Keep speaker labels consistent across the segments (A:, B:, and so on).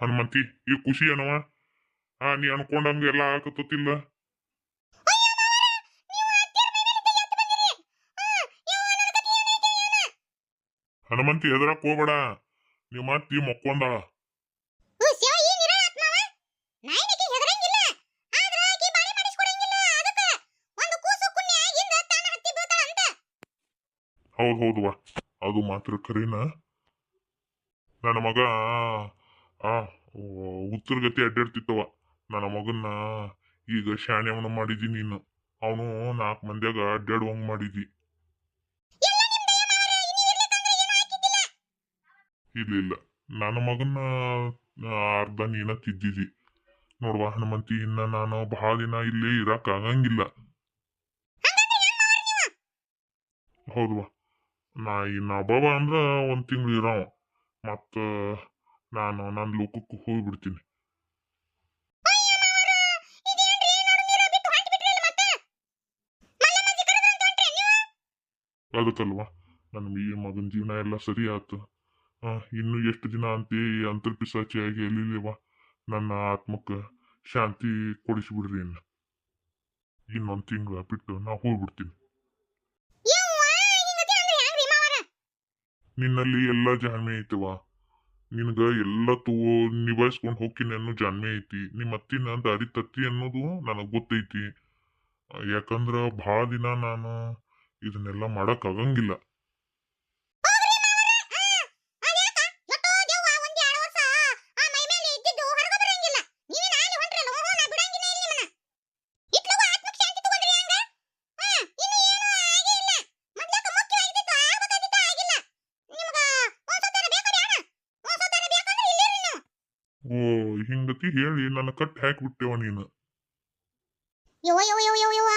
A: ಹನುಮಂತಿ, ಈ ಖುಷಿ ಏನವ ಆ, ನೀ ಅನ್ಕೊಂಡಂಗ ಎಲ್ಲ ಆಗತ್ತಿಲ್ಲ ಹನುಮಂತಿ ಎದ್ರಾಕ್ ಹೋಗ್ಬೇಡ. ನಿಮ್ಮ ಅತ್ತಿ ಮಕ್ಕೊಂದಾಳ.
B: ಹೌದು
A: ಹೌದು ವಾ. ಅದು ಮಾತ್ರ ಕರೀನಾ? ನನ್ನ ಮಗ ಆ ಉತ್ತರಗತಿ ಅಡ್ಡಾಡ್ತಿತ್ತವ ನನ್ನ ಮಗನ್ನ ಈಗ ಶಾಣ್ಯವನ್ನ ಮಾಡಿದಿ ನೀನು. ಅವನು ನಾಲ್ಕು ಮಂದಿಯಾಗ ಅಡ್ಡಾಡುವಂಗ್ ಮಾಡಿದಿ. ಇಲ್ಲ ಇಲ್ಲ. ನನ್ನ ಮಗನ್ನ ಅರ್ಧ ನೀನ ತಿದ್ದಿದಿ. ನೋಡುವ ಹನುಮಂತಿ, ಇನ್ನ ನಾನು ಬಹಳ ದಿನ ಇಲ್ಲೇ ಇರಕ್ ಆಗಂಗಿಲ್ಲ? ಹೌದ್ವಾ? ನಾ ಇನ್ನ ಅಬ್ಬವ ಅಂದ್ರ ಒಂದ್ ತಿಂಗಳು ಇರೋ ಮತ್ತ ನಾನು ನನ್ನ ಲೋಕಕ್ಕೆ ಹೋಗ್ಬಿಡ್ತೀನಿ.
B: ನನಗೆ?
A: ಅದಕ್ಕಲ್ವಾ? ನನ್ನ ಈ ಮಗನ ಜೀವನ ಎಲ್ಲ ಸರಿ ಆಯ್ತು ಆ, ಇನ್ನು ಎಷ್ಟು ದಿನ ಅಂತೇ ಈ ಅಂತರ್ಪಿಸಾಚಿಯಾಗಿ ಎಲ್ಲಿಲ್ಲೇವ ನನ್ನ ಆತ್ಮಕ್ಕೆ ಶಾಂತಿ ಕೊಡಿಸ್ಬಿಡ್ರಿ ಇನ್ನು. ಇನ್ನೊಂದು ತಿಂಗಳ ಬಿಟ್ಟು ನಾ ಹೋಗ್ಬಿಡ್ತೀನಿ? ನಿನ್ನಲ್ಲಿ ಎಲ್ಲ ಜಾಮಿ ಐತವ? ನಿನಗ ಎಲ್ಲ ತೂ ನಿಭಾಯಿಸ್ಕೊಂಡು ಹೋಗ್ತೀನಿ ಅನ್ನೋ ಜಾಣ್ಮೆ ಐತಿ. ನಿಮ್ಮ ಅತ್ತಿನ ದಾರಿ ತತ್ತಿ ಅನ್ನೋದು ನನಗೆ ಗೊತ್ತೈತಿ. ಯಾಕಂದ್ರ ಭಾಳ ದಿನ ನಾನು ಇದನ್ನೆಲ್ಲ ಮಾಡಕ್ ಆಗಂಗಿಲ್ಲ
B: ಹೋಗ್ರಿ ಮಾವರ, ಆ, ಅದ್ಯಾಕ? ಎಷ್ಟೋ ದೆವ್ವ ಒಂದ್ ಎರಡ್ ವರ್ಷ ಆ ಮೈ ಮೇಲೆ ಇದ್ದಿದ್ದು ಹೊರಗ ಬರಂಗಿಲ್ಲ. ನೀವೇನ ಅಲ್ಲಿ ಹೊಂಟ್ರಲ್ಲ, ಓಹೋ, ನಾ ಬಿಡಂಗಿಲ್ಲ ಇಲ್ಲಿ ನಿಮ್ಮನ್ನ. ಇತ್ಲಗೂ ಆತ್ಮಕ್ ಶಾಂತಿ ತಗೊಂಡ್ರಿ ಹಂಗ? ಆ, ಇನ್ನು ಏನೂ ಆಗೇ ಇಲ್ಲ. ಮೊದ್ಲೇಕ ಮುಖ್ಯವಾಗಿದ್ದಿತ್ತು, ಆಗ್ಬೇಕಾಗಿತ್ತು, ಆಗಿಲ್ಲ. ನಿಮ್ಗ ಒಂದ್ ಸೊತ್ತರ ಬೇಕು ಡ್ಯಾಡ? ಒಂದ್ ಸೊತ್ತರ ಬೇಕಂದ್ರೆ ಇಲ್ಲಿರ್ರಿ ನೀವು.
A: ಓ ಹಿಂಗತಿ ಹೇಳಿ ನನ್ನ ಕಟ್ ಹಾಕ್ಬಿಟ್ಟೆವ ನೀನು.
B: ಯವ್ವ ಯವ್ವ ಯವ್ವ ಯವ್ವ ಯವ್ವ.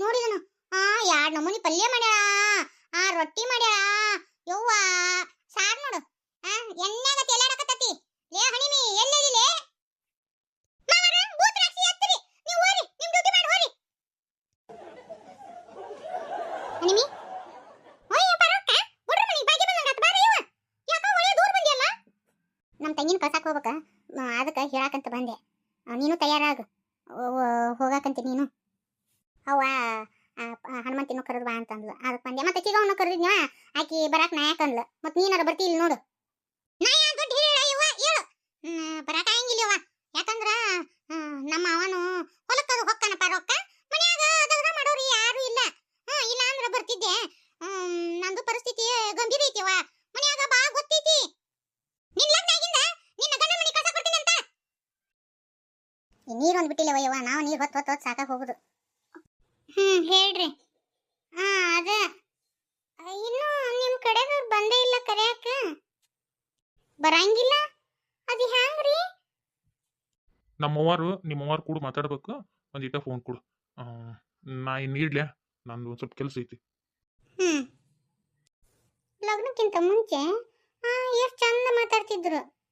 B: ನೋಡಿದನು ಆ ಎರಡ್ ನಮೂನಿ ಪಲ್ಯ ಮಾಡ್ಯಾಳ? ಆ, ರೊಟ್ಟಿ ಮಾಡ್ಯಾಳ? ಯವ್ವ, ಸಾರ್ ನೋಡು. ಆ ಎಣ್ಣೆಗ ತೆಲಾಡಕತ್ತತಿ. ಲೇ, ಹಣಿಮಿ ಎಲ್ಲದಿಲೆ ಮಾವರ ಭೂತ ರಾಕ್ಷಿ ಹತ್ತಿರಿ ನೀವು ಹೋರಿ, ನಿಮ್ ಡ್ಯೂಟಿ ಮಾಡಿ ಹೋರಿ. ಹಣಿಮಿ ಓಯ್ ಪರಕ್ಕ ಬುಡ್ರ ಮನಿ ಬಾಗಿ ಬಂದಂಗ ಆತ್ ಇವ. ಯಾಕ ಒಳ್ಳೆ ದೂರ ಬಂದಿಯಲ್ಲ ನಮ್ ತಂಗಿನ ಕಳ್ಸಾಕ್ ಹೋಗ್ಬೇಕ. ಅದಕ್ಕೆ ಹೇಳಾಕಂತ ಬಂದೆ. ನೀನು ತಯಾರಾಗು. ಹೋಗಾಕಂತಿ ನೀನು. ಅವ್ವ ಹನುಮಂತಿನ ಕರೆದು ಬಾ ಅಂತಂದ್ಲು. ಅದಕ್ಕೆ ಬಂದೆ. ಮತ್ತೆ ಚಿಗವನ್ನ ಕರೆದಿದ್ನ ಆಕಿ ಬರಾಕ್ ನಾ ಯಾಕಂದ್ಲ ಮತ್ತೆ ನೀನಾರ ಬರ್ತಿ ಇಲ್ಲಿ ನೋಡು. ನಾ ಯಾ ದೊಡ್ಡ ಹೇಳು. ಹ್ಮ್, ಬರಾಕ್ ಆಗಂಗಿಲ್ಲ ಇವ ಯಾಕಂದ್ರ ನಮ್ಮ ಅವನು ಹೊಲಕ್ಕದು ಹೊಕ್ಕನಪ್ಪ ರೊಕ್ಕ ಮನ್ಯಾಗ ದಗದ ಮಾಡೋರು ಯಾರು ಇಲ್ಲ ಹಾ ಇಲ್ಲ ಅಂದ್ರ ಬರ್ತಿದ್ದೆ ಹ್ಮ್, ನಂದು ಪರಿಸ್ಥಿತಿ ಗಂಭೀರ ಐತಿವ ಮನ್ಯಾಗ ಬಾ ಗೊತ್ತೈತಿ ನಿನ್ ಲಗ್ನ ಆಗಿಂದ ನಿನ್ನ ಗಂಡ ಮನೆ ಕಸ ಕೊಡ್ತೀನಿ ಅಂತ ಈ ನೀರೊಂದು ಬಿಟ್ಟಿಲ್ಲ ನಾವು ನೀರು ಹೊತ್ತು ಹೊತ್ತು ಹೊತ್ತು ಸಾಕಾಗ ಹೋಗುದು. ಹ್ಮ್ ಹೇಳ್ರಿ. ಹಾ ಅದ. ಇನ್ನು ನಿಮ್ಮ ಕಡೆದವ್ರು ಬಂದೇ ಇಲ್ಲ ಕರೆಯಕ? ಬರಂಗಿಲ್ಲ? ಅದು ಹ್ಯಾಂಗ್ರಿ?
C: ನಮ್ಮವ್ವಾರು ನಿಮ್ಮವ್ವಾರು ಕೂಡ ಮಾತಾಡ್ಬೇಕು. ಒಂದಿಟ ಫೋನ್ ಕೊಡು. ಆ, ನಾ ಇನ್ನು ಇಡ್ಲ್ಯಾ ನಂದು ಒಂದು ಸ್ವಲ್ಪ ಕೆಲಸ ಐತಿ.
B: ಹ್ಮ್. ಲಗ್ನಕ್ಕಿಂತ ಮುಂಚೆ ಆ ಎಷ್ಟು ಚಂದ ಮಾತಾಡ್ತಿದ್ರು.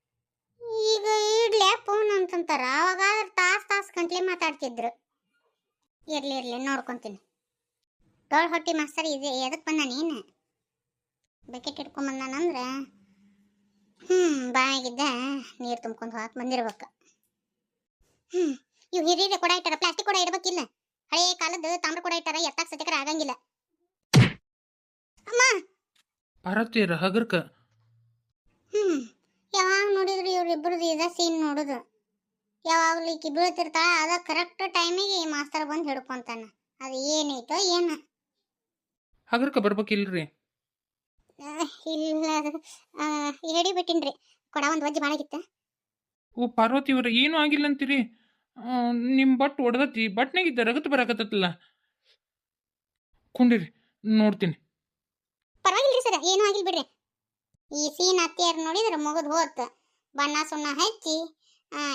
B: ಈಗ ಇಡ್ಲೆ ಫೋನ್ ಅಂತಂತಾರ. ಅವಾಗ ತಾಸ್ ತಾಸ್ ಗಂಟ್ಲೆ ಮಾತಾಡ್ತಿದ್ರು. ಇರ್ಲಿ ಇರ್ಲಿ ನೋಡ್ಕೊಂತೀನಿ. ಡೋಳ್ ಹೊಟ್ಟಿ ಮಾಸ್ತರ್ ಇದೆ ಎದಕ್ಕೆ ಬಂದ ನೀನು? ಬಕೆಟ್ ಹಿಡ್ಕೊಂಡ್ ಹ್ಞೂ ಬಾಯಾಗಿದ್ದ ನೀರು ತುಂಬ್ಕೊಂಡು ಹಾಕಿ ಬಂದಿರ್ಬೇಕು. ಹ್ಞೂ ಇವು ಹಿರಿಯರೆ ಕೂಡ ಇಟ್ಟಾರ ಪ್ಲಾಸ್ಟಿಕ್ ಕೂಡ ಇಡ್ಬೇಕಿಲ್ಲ. ಹಳೆ ಕಾಲದ ತಾಮ್ರ ಕೂಡ ಇಟ್ಟಾರ ಎತ್ತಾಕ್ ಸತ್ಯಕರ ಆಗಂಗಿಲ್ಲ. ಅಮ್ಮ!
C: ಪಾರತ್ತೀರ ಹಗರ್ಕ.
B: ಹ್ಮ್. ಯಾವಾಗ ನೋಡಿದ್ರು ಇವ್ರಿಬ್ರದ್ದು ಇದ ಸೀನ್ ನೋಡುದು. ಯಾವಾಗಲೂ ಈಕಿ ಬೀಳ್ತಿರ್ತಾಳ ಅದ ಕರೆಕ್ಟ್ ಟೈಮಿಗೆ ಮಾಸ್ತರ್ ಬಂದು ಹಿಡ್ಕೊಂತಾನ. ಅದು ಏನೈತೋ ಏನ.
C: ಹಗರ್ಕ ಬರ್ಬೇಕಿಲ್ರಿ
B: ಇಲ್ಲ ಹೇಳಿ ಬಿಟ್ಟಿನ್ರಿ. ಕೊಡ ಒಂದು ವಜ್ಜಿ ಮಾಡಾಗಿತ್ತ
C: ಓ ಪಾರ್ವತಿ ಅವ್ರ ಏನೂ ಆಗಿಲ್ಲ ಅಂತೀರಿ? ನಿಮ್ಮ ಬಟ್ ಒಡದತಿ ಬಟ್ನಾಗಿದ್ದ ರಗತ್ ಬರಾಕತ್ತಲ್ಲ ಕುಂಡಿರಿ ನೋಡ್ತೀನಿ.
B: ಪರವಾಗಿಲ್ರಿ ಸರ್ ಏನೂ ಆಗಿಲ್ಲ ಬಿಡ್ರಿ. ಈ ಸೀನ್ ಅತ್ತಿಯರ್ ನೋಡಿದ್ರೆ ಮುಗಿದು ಹೋತು. ಬಣ್ಣ ಸುಣ್ಣ ಹಚ್ಚಿ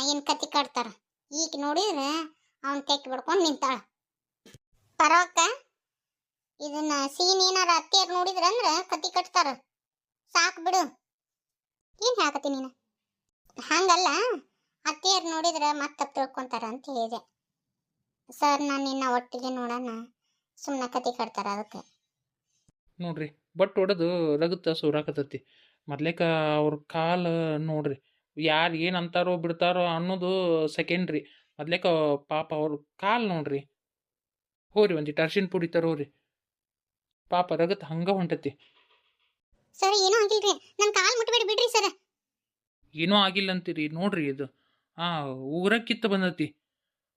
B: ಏನು ಕತ್ತಿ ಕಟ್ತಾರ. ಈಗ ನೋಡಿದ್ರೆ ಅವ್ನು ತೆಕ್ಕಿ ಬಿಡ್ಕೊಂಡು ನಿಂತಾಳ. ಪರವಕ್ಕ, ಇದನ್ನ ಸೀನ್ ಏನಾರ ಅತ್ತಿಯರ್ ನೋಡಿದ್ರಂದ್ರೆ ಕತ್ತಿ ಕಟ್ತಾರ. ಸಾಕು ಬಿಡು. ಏನು ಹೇಳಕತ್ತಿ ನೀನು? ಹಂಗಲ್ಲ, ಅತ್ತಿಯರ್ ನೋಡಿದ್ರೆ ಮತ್ತೆ ತಿಳ್ಕೊಂತಾರ ಅಂತ ಹೇಳಿದೆ. ಸರ್, ನಾನು ನಿನ್ನ ಒಟ್ಟಿಗೆ ನೋಡೋಣ. ಸುಮ್ಮನೆ ಕತ್ತಿ ಕಟ್ತಾರ ಅದಕ್ಕೆ.
C: ನೋಡ್ರಿ. ಬಟ್ ಹೊಡೆದು ರಗತ್ತ ಸುರಾಕತ್ತೈತಿ ಮೊದ್ಲೇಕ ಅವ್ರ ಕಾಲು ನೋಡ್ರಿ. ಯಾರು ಏನು ಅಂತಾರೋ ಬಿಡ್ತಾರೋ ಅನ್ನೋದು ಸೆಕೆಂಡ್ರಿ ಮೊದ್ಲೇಕ ಪಾಪ ಅವ್ರ ಕಾಲು ನೋಡ್ರಿ. ಹೋರಿ ಒಂದಿಟ್ಟು ಅರ್ಶಿನ ಪುಡಿ ತರೋರಿ. ಪಾಪ ರಗತ್ ಹಂಗ ಹೊಂಟತಿ.
B: ಸರ್ ಏನೂ ಆಗಿಲ್ರಿ. ನನ್ನ ಕಾಲ್ ಮುಟ್ಬೇಡಿ ಬಿಡ್ರಿ ಸರ್.
C: ಏನೂ ಆಗಿಲ್ಲ ಅಂತೀರಿ. ನೋಡ್ರಿ ಇದು. ಆ ಊರಕ್ಕಿತ್ತ ಕಿತ್ತ ಬಂದತಿ.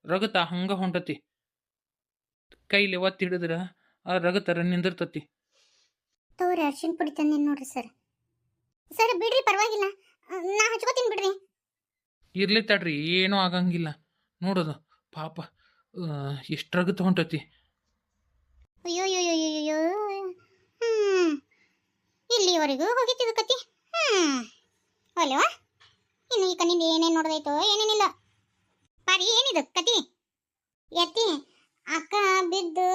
C: ರಗತ ಹಂಗ ಹೊಂಟತಿ. ಕೈಲಿ ಒತ್ತಿ ಹಿಡಿದ್ರ ಆ ರಗತರ ನಿಂದಿರ್ತತಿ
B: ತೋರಿ ಅರ್ಶಿನ ಪುಡಿ ತಂದೇನು ನೋಡ್ರಿ ಸರ್. ಸರ್ ಬಿಡ್ರಿ ಪರವಾಗಿಲ್ಲ. ನಾ ಹಚ್ಕೋತೀನಿ ಬಿಡ್ರಿ.
C: ಇರ್ಲಿ ತಡ್ರಿ ಏನೂ ಆಗಂಗಿಲ್ಲ. ನೋಡೋದು ಪಾಪ ಎಷ್ಟ್ರಾಗ ತಗೊಂಡತಿ
B: ಅಯ್ಯೋ ಅಯ್ಯೋ ಅಯ್ಯೋ ಇಲ್ಲಿವರೆಗೂ ಹೋಗಿತ್ತಿದ ಕತಿ. ಹ್ಮ್. ಅಲ್ವಾ? ಇನ್ನು ಈ ಕಣ್ಣಿಂದ ಏನೇನು ನೋಡ್ದೈತೋ ಏನೇನಿಲ್ಲ. ಪಾರಿ ಏನಿದು ಕತಿ? ಎತ್ತಿ ಅಕ್ಕ ಬಿದ್ದು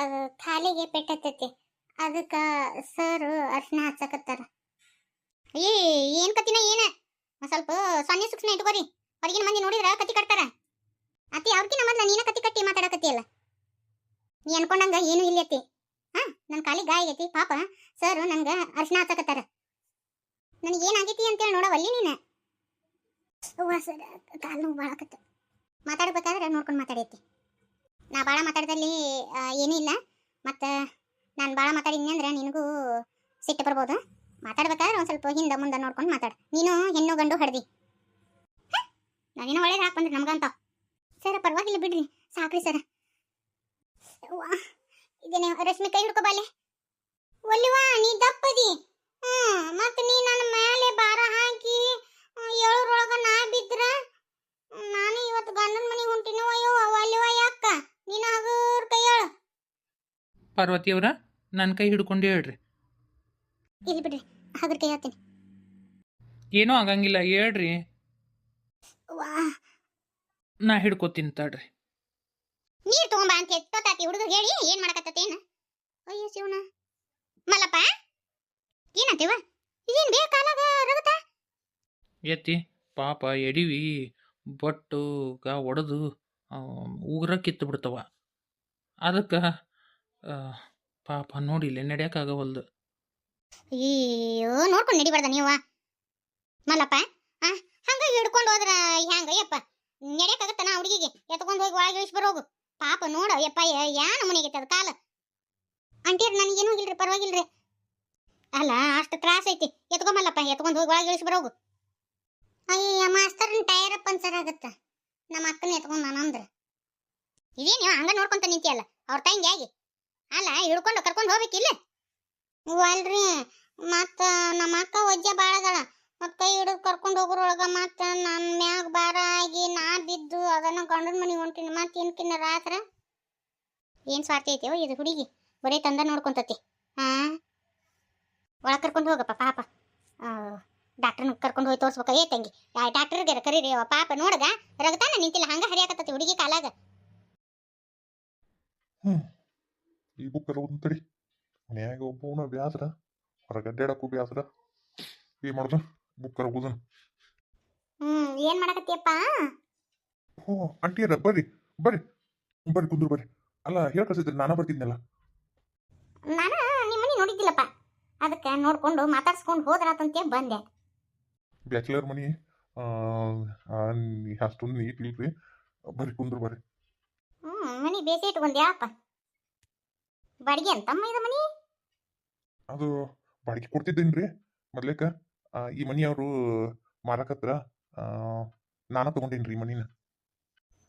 B: ಅದು ಕಾಲಿಗೆ ಪೆಟ್ಟತ್ತೈತಿ. ಅದಕ್ಕೆ ಸರ್ ಅರ್ಶಿನ ಹಚ್ಚಕತ್ತಾರ. ಏ, ಏನು ಕತ್ತಿನ ಏನ? ಸ್ವಲ್ಪ ಸೊನ್ನೆ ಸೂಕ್ಷ್ಮ ಇಟ್ಕೋರಿ. ಹೊರಗಿನ ಮಂದಿ ನೋಡಿದ್ರ ಕತಿ ಕಟ್ತಾರ. ಅತ್ತಿ, ಅವ್ರಕಿನ ಮೊದ್ಲ ನೀನ ಕತಿ ಕಟ್ಟಿ ಮಾತಾಡಕತ್ತಿಯಲ್ಲ ನೀ ಅನ್ಕೊಂಡಂಗ ಏನು ಇಲ್ಲ ಅತ್ತಿ. ಹಾ ನನ್ನ ಕಾಲಿಗೆ ಗಾಯ ಐತಿ ಪಾಪ ಸರ್ ನನ್ಗ ಅರ್ಶಿನ ಹಚ್ಚಕತ್ತಾರ. ನನಗೆ ಏನಾಗೈತಿ ಅಂತೇಳಿ ನೋಡವಲ್ಲಿ ನೀನು? ಅವ್ವ ಸರ್ ಕಾಲು ನೋವು ಭಾಳಕತ್ತ ಮಾತಾಡ್ಬೇಕಾದ್ರೆ ನೋಡ್ಕೊಂಡು ಮಾತಾಡೈತಿ ನಾ ಭಾಳ ಮಾತಾಡ್ದಲ್ಲಿ ಏನೂ ಇಲ್ಲ. ಮತ್ತು ನಾನು ಭಾಳ ಮಾತಾಡಿದ್ನಿ ಅಂದ್ರೆ ನಿನಗೂ ಸಿಟ್ಟು ಬರ್ಬೋದು. ಮಾತಾಡ್ಬೇಕಾದ್ರೆ ಒಂದು ಸ್ವಲ್ಪ ಹಿಂದೆ ಮುಂದೆ ನೋಡ್ಕೊಂಡು ಮಾತಾಡು. ನೀನು ಹೆಣ್ಣು ಗಂಡು ಹಡ್ದಿ. ನಾನೇನೋ ಒಳ್ಳೇದು ಹಾಕ್ ನಮ್ಗಂತ. ಸರ, ಪರವಾಗಿಲ್ಲ ಬಿಡ್ರಿ. ಸಾಕ್ರಿ ಸರ. ಇದೇನೆ ರಶ್ಮಿ ಕೈ ಹಿಡ್ಕೊ ಬಾಲೆ. ಒಲ್ಲಿವಾ ನೀ ದಪ್ಪದಿ. ಹ್ಮ್ ಮತ್ ನೀ ನನ್ನ ಮೇಲೆ ಭಾರ ಹಾಕಿ ಏಳರೊಳಗ ನಾ ಬಿದ್ರ ನಾನು ಇವತ್ತು ಗಂಡನ ಮನೆಗೆ ಹೊಂಟಿನೋ ಅಯ್ಯೋ ಒಲ್ಲಿವ ಯಾಕ? ನೀನು ಹಗೂರ್ ಹೇಳು
C: ಪಾರ್ವತಿಯವರ ನನ್ನ ಕೈ ಹಿಡ್ಕೊಂಡು ಹೇಳ್ರಿ.
B: ಇಲ್ಲಿ ಬಿಡ್ರಿ ಹಗರ್ ಕೈ ಹಾಕ್ತೀನಿ.
C: ಏನೂ ಆಗಂಗಿಲ್ಲ ಹೇಳ್ರಿ.
B: ವಾ.
C: ನಾ ಹಿಡ್ಕೊತೀನಿ ತಡ್ರಿ.
B: ನೀರ್ ತಗೊಂಬ ಅಂತ ಎಷ್ಟೊತ್ತಾತಿ ಹುಡುಗ ಹೇಳಿ ಏನ್ ಮಾಡಕತ್ತೇನ ಅಯ್ಯೋ ಶಿವನ ಮಲ್ಲಪ್ಪ ಏನಂತೀವ ಏನ್ ಬೇಗ ಕಾಲಾಗ ರಗತ?
C: ಎತ್ತಿ ಪಾಪ ಎಡಿವಿ ಬಟ್ಟು ಗಾ ಒಡೆದು ಉಗ್ರ ಕಿತ್ತು ಬಿಡ್ತವ. ಅದಕ್ಕೆ ಪಾಪ ನೋಡಿ ಇಲ್ಲೇ ನಡೆಯಕ್ಕಾಗವಲ್ದು
B: ಅಯ್ಯೋ ನೋಡ್ಕೊಂಡು ನಡಿಬಾರ್ದ ನೀವ. ಮಲ್ಲಪ್ಪ, ಆ, ಹಂಗ ಹಿಡ್ಕೊಂಡು ಹೋದ್ರ ಹ್ಯಾಂಗ? ಯಪ್ಪ ನಡೆಯಕ್ಕಾಗತ್ತ ನಾ ಹುಡುಗಿಗೆ? ಎತ್ಕೊಂಡು ಹೋಗಿ ಒಳಗೆ ಇಳಿಸಿ ಬರೋಗು ಪಾಪ ನೋಡ, ಯಪ್ಪ, ಯಾ ನಮನೆಗೆ ಅದ ಕಾಲ? ಅಂಟಿರ್ ನನಗೇನು ಇಲ್ರಿ, ಪರವಾಗಿಲ್ರಿ. ಅಲ್ಲ, ಅಷ್ಟು ತ್ರಾಸ ಐತಿ. ಎತ್ಕೊಂಬಲ್ಲಪ್ಪ ಎತ್ಕೊಂಡು ಹೋಗಿ ಒಳಗೆ ಇಳಿಸಿ ಬರೋಗು ಅಯ್ಯ ಮಾಸ್ತರ್ನ ಟೈರ್ ಪಂಚರ್ ಆಗತ್ತ. ನಮ್ಮ ಅಕ್ಕನ ಎತ್ಕೊಂಡು ನಾನು ಅಂದ್ರೆ. ಇದೇ ನೀವು ಹಂಗ ನೋಡ್ಕೊಂತ ನಿಂತಿಯಲ್ಲ? ಅವ್ರ ತಂಗಿಯಾಗಿ ಅಲ್ಲ, ಹಿಡ್ಕೊಂಡು ಕರ್ಕೊಂಡು ಹೋಗ್ಬೇಕಿಲ್ಲ ಅಲ್ರಿ. ಮತ್ತ ನಮ್ಮ ಅಕ್ಕ ಒಜ್ಜ ಭಾಳ ಅದಾಳ. ಮತ್ ಕೈ ಹಿಡಿದು ಕರ್ಕೊಂಡು ಹೋಗೋರೊಳಗ ಮತ್ತ ನನ್ನ ಮ್ಯಾಗ ಭಾರ ಆಗಿ ನಾ ಬಿದ್ದು ಅದನ್ನ ಗಂಡನ ಮನೆಗೆ ಹೊಂಟಿನಿ. ಮತ್ತೆ ಏನ್ಕಿನ್ನ ರಾತ್ರ? ಏನು ಸ್ವಾರ್ಥ ಐತೆವ ಇದು ಹುಡುಗಿ? ಬರೀ ತಂದ ನೋಡ್ಕೊಂತತಿ. ಹಾಂ ಒಳಗೆ ಕರ್ಕೊಂಡು ಹೋಗಪ್ಪ, ಪಾಪ. ಡಾಕ್ಟರ್ನ ಕರ್ಕೊಂಡು ಹೋಗಿ ತೋರ್ಸ್ಬೇಕ. ಏ ತಂಗಿ ಡಾಕ್ಟರ್ಗೆ ಕರೀರಿ. ಪಾಪ ನೋಡಗ, ರಗತಾನ ನಿಂತಿಲ್ಲ, ಹಂಗ ಹರಿಯಾಕತ್ತತಿ ಹುಡುಗಿ ಕಾಲಾಗ.
A: ಈ ಬುಕ್ ಎಲ್ಲ ತಡಿ ಮನ್ಯಾಗ ಒಬ್ಬವನ ಬ್ಯಾಸ್ರ ಹೊರಗೆ ಅಡ್ಡಾಡಕ್ಕೂ ಬ್ಯಾಸ್ರ. ಏನ್ ಮಾಡ್ದ? ಬುಕ್ ಕರ ಓದನ್.
B: ಹ್ಮ್ ಏನ್ ಮಾಡಕತ್ತಿಯಪ್ಪ?
A: ಓ ಅಂಟಿಯರ ಬರ್ರಿ ಬರ್ರಿ ಬರ್ರಿ ಕುಂದ್ರು ಬರ್ರಿ. ಅಲ್ಲ ಹೇಳ್ ಕಳ್ಸಿದ್ರಿ ನಾನ ಬರ್ತಿದ್ನಲ್ಲ.
B: ನಾನು ನಿಮ್ಮ ಮನೆ ನೋಡಿದ್ದಿಲ್ಲಪ್ಪ. ಅದಕ್ಕೆ ನೋಡ್ಕೊಂಡು ಮಾತಾಡ್ಸ್ಕೊಂಡು ಹೋದ್ರಾತಂತೆ ಬಂದೆ.
A: ಬ್ಯಾಚುಲರ್ ಮನಿ ಅಷ್ಟೊಂದು ನೀಟ್ ಇಲ್ರಿ. ಬರ್ರಿ ಕುಂದ್ರು ಬರ್ರಿ.
B: ಹ್ಮ್ ಮನಿ ಬೇಸಿ ಇಟ್ಕೊಂಡ್ಯಾಪ ಬಾಡಿಗೆ ಅಂತಮ್ಮ ಇದು ಮನಿ?
A: ಅದು ಬಾಡಿಗೆ ಕೊಡ್ತಿದ್ದೇನ್ರಿ ಮೊದ್ಲೇಕ ಆ, ಈ ಮನಿ ಅವರು ಮಾರಕತ್ರ ನಾನು ನಾನ ತಗೊಂಡೇನ್ರಿ ಈ ಮನಿನ.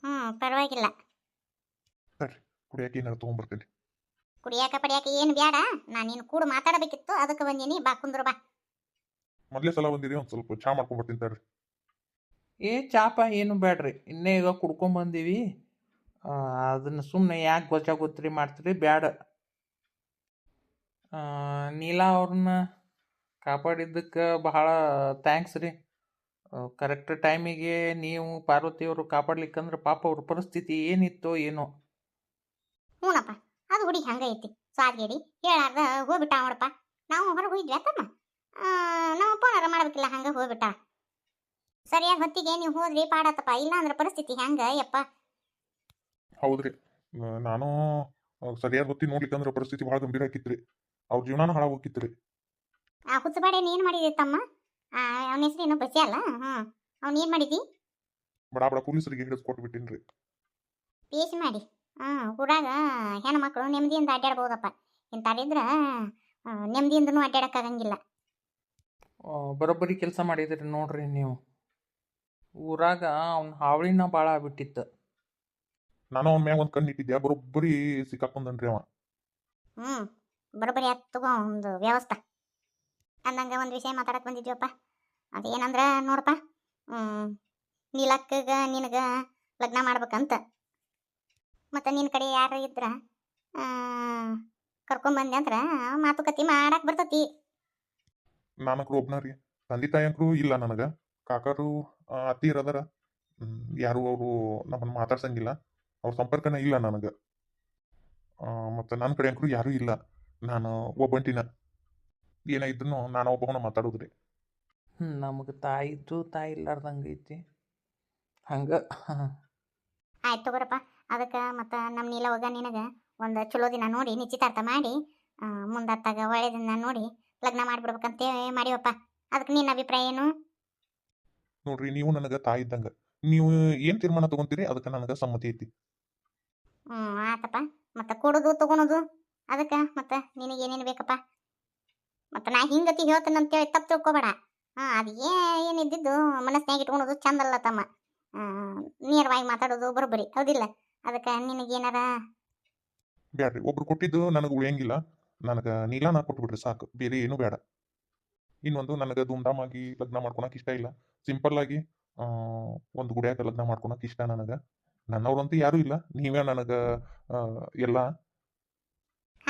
B: ಹ್ಮ್ ಪರವಾಗಿಲ್ಲ.
A: ಕುಡಿಯಾಕ ಏನಾರ ತಗೊಂಡ್ಬರ್ತೇನೆ
B: ಕುಡಿಯಾಕ ಪಡಿಯಾಕ ಏನು ಬ್ಯಾಡ. ನಾನು ನೀನು ಕೂಡ ಮಾತಾಡಬೇಕಿತ್ತು. ಅದಕ್ಕೆ ಬಂದೀನಿ. ಬಾ ಕುಂದ್ರು ಬಾ.
A: ಮೊದ್ಲೇ ಸಲ ಬಂದಿರಿ ಒಂದು ಸ್ವಲ್ಪ ಚಾ ಮಾಡ್ಕೊಂಡ್ಬರ್ತೀನಿ ತಡ್ರಿ.
C: ಏ ಚಾಪ ಏನು ಬೇಡ್ರಿ ಇನ್ನೇ ಈಗ ಕುಡ್ಕೊಂಬಂದೀವಿ ಅದನ್ನು ಸುಮ್ಮನೆ ಯಾಕೆ ಗೊಚ್ಚ ಗೊತ್ತರಿ ಮಾಡ್ತೀರಿ? ಬ್ಯಾಡ. ಆ, ನೀಲಾ ಅವ್ರನ್ನ ಕಾಪಾಡಿದ್ದಕ್ಕೆ ಬಹಳ ಥ್ಯಾಂಕ್ಸ್ ರೀ. ಕರೆಕ್ಟ್ ಟೈಮಿಗೆ ನೀವು ಪಾರ್ವತಿ ಅವರು ಕಾಪಾಡ್ಲಿಕ್ಕಂದ್ರೆ ಪಾಪ ಅವ್ರ ಪರಿಸ್ಥಿತಿ ಏನಿತ್ತೋ ಏನೋ.
B: ಹ್ಞೂನಪ್ಪ ಅದು ಹುಡುಗಿ ಹಂಗೆ ಐತಿ. ಸ್ವಾದ್ಗೇಡಿ ಹೇಳಾರ್ದ ಹೋಗ್ಬಿಟ್ಟ ನೋಡಪ್ಪ. ನಾವು ಹೊರಗೆ ಹೋಗಿದ್ವಿ ಅತ್ತಮ್ಮ. ನಾವು ನಮ್ಮ ಫೋನಾರ ಮಾಡ್ಬೇಕಿಲ್ಲ ಹಂಗೆ ಹೋಗ್ಬಿಟ್ಟ. ಸರಿಯಾಗಿ ಹೊತ್ತಿಗೆ ನೀವು ಹೋದ್ರಿ ಪಾಡತ್ತಪ್ಪ. ಇಲ್ಲ ಅಂದ್ರೆ ಪರಿಸ್ಥಿತಿ ಹೆಂಗೆ ಯಪ್ಪ.
A: ಹೌದ್ರಿ. ನಾನು ಸರಿಯಾಗಿ ಸರಿಯಾದ ಹೊತ್ತಿ ನೋಡ್ಲಿಕ್ಕಂದ್ರೆ ಪರಿಸ್ಥಿತಿ ಭಾಳ ಗಂಭೀರ ಆಕಿತ್ರಿ. ಅವ್ರ ಜೀವನಾನ ಹಾಳಾಗೋಕಿತ್ರಿ
B: ಆ ಹುಚ್ಚಬಾಡಿ ಏನು ಮಾಡಿದೆ ತಮ್ಮ? ಅವನ ಹೆಸರು ಏನೋ ಬಸಿ ಅಲ್ಲ? ಅವನು ಅವ್ನು ಏನು ಮಾಡಿದಿ
D: ಬಡ ಬಡ ಪೊಲೀಸರಿಗೆ ಹಿಡಿಸ್ಕೊಟ್ಟು ಬಿಟ್ಟಿನ್ರಿ
B: ಪೇಶ್ ಮಾಡಿ. ಹಾಂ ಊರಾಗ ಹೆಣ್ಮಕ್ಳು ನೆಮ್ಮದಿಯಿಂದ ಅಡ್ಡಾಡ್ಬೋದಪ್ಪ ಇಂಥವ್ರಿದ್ರೆ ನೆಮ್ಮದಿಯಿಂದನೂ ಅಡ್ಡಾಡಕ್ಕಾಗಂಗಿಲ್ಲ
C: ಆಗಂಗಿಲ್ಲ ಬರೋಬ್ಬರಿ ಕೆಲಸ ಮಾಡಿದ್ರಿ ನೋಡ್ರಿ ನೀವು. ಊರಾಗ ಅವ್ನ ಹಾವಳಿನ ಭಾಳ ಆಗ್ಬಿಟ್ಟಿತ್ತು.
D: ನಾನು ಒಮ್ಮೆ ಮ್ಯಾಗ ಒಂದು ಕಣ್ಣಿಟ್ಟಿದ್ದೆ. ಬರೋಬ್ಬರಿ ಸಿಕ್ಕಾಕೊಂಡನ್ರಿ ಅವ.
B: ಹ್ಞೂ ಬರೋಬ್ಬರಿ ಆಯ್ತು ತಗೋ ಒಂದು ವ್ಯವಸ್ಥೆ. ಅಂದಂಗೆ ಒಂದು ವಿಷಯ ಮಾತಾಡಕ್ಕೆ ಬಂದಿದ್ವಪ್ಪ ಅದೇನಂದ್ರೆ ನೋಡಪ್ಪ ನೀಲಕ್ಕಗ ನಿನಗೆ ಲಗ್ನ ಮಾಡ್ಬೇಕಂತ. ಮತ್ತು ನಿನ್ನ ಕಡೆ ಯಾರು ಇದ್ರೆ ಕರ್ಕೊಂಬಂದೆ ಅಂದ್ರೆ ಮಾತುಕತೆ ಮಾಡಕ್ಕೆ ಬರ್ತತಿ.
D: ನಾನಕ್ರು ಒಬ್ನ ರೀ. ತಂದೆ ತಾಯಂಕ್ರು ಇಲ್ಲ ನನಗೆ. ಕಾಕರು ಅತ್ತಿ ಅತ್ತಿಯರ್ ಯಾರು ಅವರು ನಮ್ಮನ್ನು ಮಾತಾಡ್ಸಂಗಿಲ್ಲ. ಅವ್ರ ಸಂಪರ್ಕನೇ ಇಲ್ಲ ನನಗೆ. ಮತ್ತು ನನ್ನ ಕಡೆ ಅಂಕರು ಯಾರೂ ಇಲ್ಲ. ನಾನು ಒಬ್ಬಂಟಿನ. ಏನೇ ಇದ್ರು ನಾನು ಒಬ್ಬನ ಮಾತಾಡೋದ್ರಿ
C: ನಮಗೆ ತಾಯಿ ಇದ್ದು ತಾಯಿ ಇಲ್ಲಾರ್ದಂಗ ಐತಿ. ಹಂಗೆ.
B: ಆಯ್ತು ತಗೋರಪ್ಪ. ಅದಕ್ಕೆ ಮತ್ತು ನಮ್ಮ ನೀಲವಾಗ ನಿನಗೆ ಒಂದು ಚಲೋ ದಿನ ನೋಡಿ ನಿಶ್ಚಿತಾರ್ಥ ಮಾಡಿ ಮುಂದತ್ತಾಗ ಒಳ್ಳೆ ದಿನ ನೋಡಿ ಲಗ್ನ ಮಾಡಿಬಿಡ್ಬೇಕಂತ ಮಾಡಿವಪ್ಪ. ಅದಕ್ಕೆ ನಿನ್ನ ಅಭಿಪ್ರಾಯ ಏನು?
D: ನೋಡ್ರಿ ನೀವು ನನಗೆ ತಾಯಿ ಇದ್ದಂಗೆ. ನೀವು ಏನು ತೀರ್ಮಾನ ತಗೊಂತೀರಿ ಅದಕ್ಕೆ ನನಗೆ ಸಮ್ಮತಿ ಐತಿ.
B: ಹ್ಞೂ ಆತಪ್ಪ. ಮತ್ತು ಕೊಡೋದು ತಗೊಳೋದು ಅದಕ್ಕೆ ಮತ್ತೆ ನಿನಗೆ ಏನೇನು ಬೇಕಪ್ಪ? ಮತ್ತು ನಾ ಹಿಂಗತಿ ಹೇಳ್ತೇನೆ ಅಂತೇಳಿ ತಪ್ಪು ತಿಳ್ಕೊಬೇಡ. ಹಾಂ, ಅದು ಏನಿದ್ದಿದ್ದು ಮನಸ್ಸಿನಾಗ ಇಟ್ಕೊಳೋದು ಚಂದಲ್ಲ ತಮ್ಮ. ನೇರವಾಗಿ ಮಾತಾಡೋದು ಬರೋಬ್ಬರಿ, ಹೌದಿಲ್ಲ? ಅದಕ್ಕೆ ಏನಾರ?
D: ಬೇಡ್ರಿ ಒಬ್ರು ಕೊಟ್ಟಿದ್ದು ನನಗೆ ಉಳಿಯಂಗಿಲ್ಲ. ನನಗೆ ನೀಲಾನ ಕೊಟ್ಬಿಡ್ರಿ ಸಾಕು, ಬೇರೆ ಏನೂ ಬೇಡ ಇನ್ನೊಂದು ನನಗೆ ಧೂಮ್ಧಾಮಾಗಿ ಲಗ್ನ ಮಾಡ್ಕೊಳಕ್ಕೆ ಇಷ್ಟ ಇಲ್ಲ. ಸಿಂಪಲ್ ಆಗಿ ಒಂದು ಗುಡಿಯಾಗ ಲಗ್ನ ಮಾಡ್ಕೊಳಕ್ಕೆ ಇಷ್ಟ ನನಗೆ. ನನ್ನವ್ರಂತೂ ಯಾರು ಇಲ್ಲ. ನೀವೇ ನನಗೆ ಎಲ್ಲ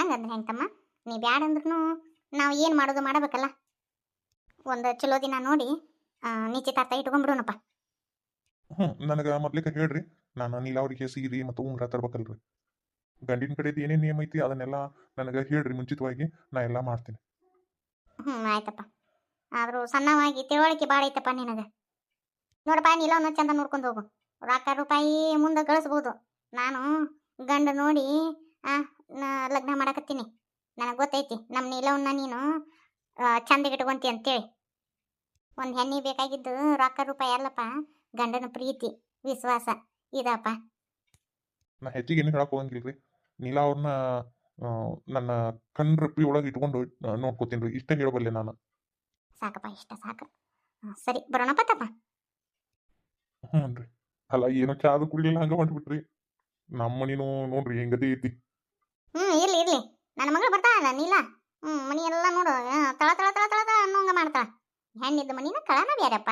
B: ಹಂಗಂದ್ರೆ ಹೆಂಗೆ ತಮ್ಮ ನೀ ಬ್ಯಾಡ ಅಂದ್ರೂ ನಾವು ಏನು ಮಾಡೋದು ಮಾಡಬೇಕಲ್ಲ? ಒಂದು ಚಲೋ ದಿನ ನೋಡಿ ನಿಶ್ಚಿತಾರ್ಥ ಇಟ್ಕೊಂಡ್ಬಿಡೋಣಪ್ಪ.
D: ಹ್ಞೂ ನನಗೆ ಮೊದ್ಲಿಕ್ಕೆ ಹೇಳ್ರಿ. ನಾನು ನೀಲಾವರಿಗೆ ಸೀರಿ ಮತ್ತು ಉಂಗ್ರ ತರ್ಬೇಕಲ್ರಿ. ಗಂಡಿನ ಕಡೆದು ಏನೇನು ನಿಯಮ ಐತಿ ಅದನ್ನೆಲ್ಲ ನನಗೆ ಹೇಳ್ರಿ ಮುಂಚಿತವಾಗಿ. ನಾ ಎಲ್ಲ ಮಾಡ್ತೀನಿ.
B: ಹ್ಞೂ ಆಯ್ತಪ್ಪ. ಆದರೂ ಸಣ್ಣವಾಗಿ ತಿಳುವಳಿಕೆ ಭಾಳ ಐತಪ್ಪ ನಿನಗೆ. ನೋಡಪ್ಪ ನೀಲವನ್ನ ಚಂದ ನೋಡ್ಕೊಂಡು ಹೋಗು. ರೊಕ್ಕ ರೂಪಾಯಿ ಮುಂದೆ ಗಳಿಸ್ಬೋದು. ನಾನು ಗಂಡ ನೋಡಿ ಆ, ನ- ಲಗ್ನ ಮಾಡಕತ್ತೀನಿ. ನನಗೆ ಗೊತ್ತೈತಿ ನಮ್ಮ ನೀಲವನ್ನ ನೀನು ಚಂದ ಇಟ್ಕೊಂತಿ ಅಂತೇಳಿ. ಒಂದು ಹೆಣ್ಣಿ ಬೇಕಾಗಿದ್ದು ರೊಕ್ಕ ರೂಪಾಯಿ ಅಲ್ಲಪ್ಪ ಗಂಡನ ಪ್ರೀತಿ ವಿಶ್ವಾಸ ಇದಪ್ಪ
D: ನಾ ಹೆಚ್ಚಿಗೆ ಏನು ಹೇಳಕ್ ಹೋಗಂಗಿಲ್ರಿ. ನೀಲ ಅವ್ರನ್ನ ನನ್ನ ಕಣ್ರಪ್ಪಿ ಒಳಗೆ ಇಟ್ಕೊಂಡು ನೋಡ್ಕೋತೀನಿ ರೀ. ಇಷ್ಟ ಹೇಳಬಲ್ಲೆ ನಾನು.
B: ಸಾಕಪ್ಪ ಇಷ್ಟ ಸಾಕು. ಸರಿ ಬರೋಣಪ್ಪ ತಪ್ಪ.
D: ಹ್ಞೂ ರೀ ಅಲ್ಲ ಏನೋ ಚಾದು ಕುಡಿಲಿಲ್ಲ ಹಂಗೆ ಮಾಡಿಬಿಟ್ರಿ. ನಮ್ಮ ನೀನು ನೋಡ್ರಿ ಹೆಂಗದೇ ಐತಿ.
B: ಹ್ಞೂ ಇರ್ಲಿ ಇರ್ಲಿ. ನನ್ನ ಮಗಳು ಬರ್ತಾಳಲ್ಲ ನೀಲ. ಹ್ಞೂ ಮನಿ ಎಲ್ಲ ನೋಡು ತಳ ತಳ ತಳ ತಳ ತಳ ಅನ್ನೋಂಗ ಮಾಡ್ತಾಳ. ಹೆಣ್ಣಿದ್ದ ಮನಿನ ಕಳನ ಬ್ಯಾರಪ್ಪ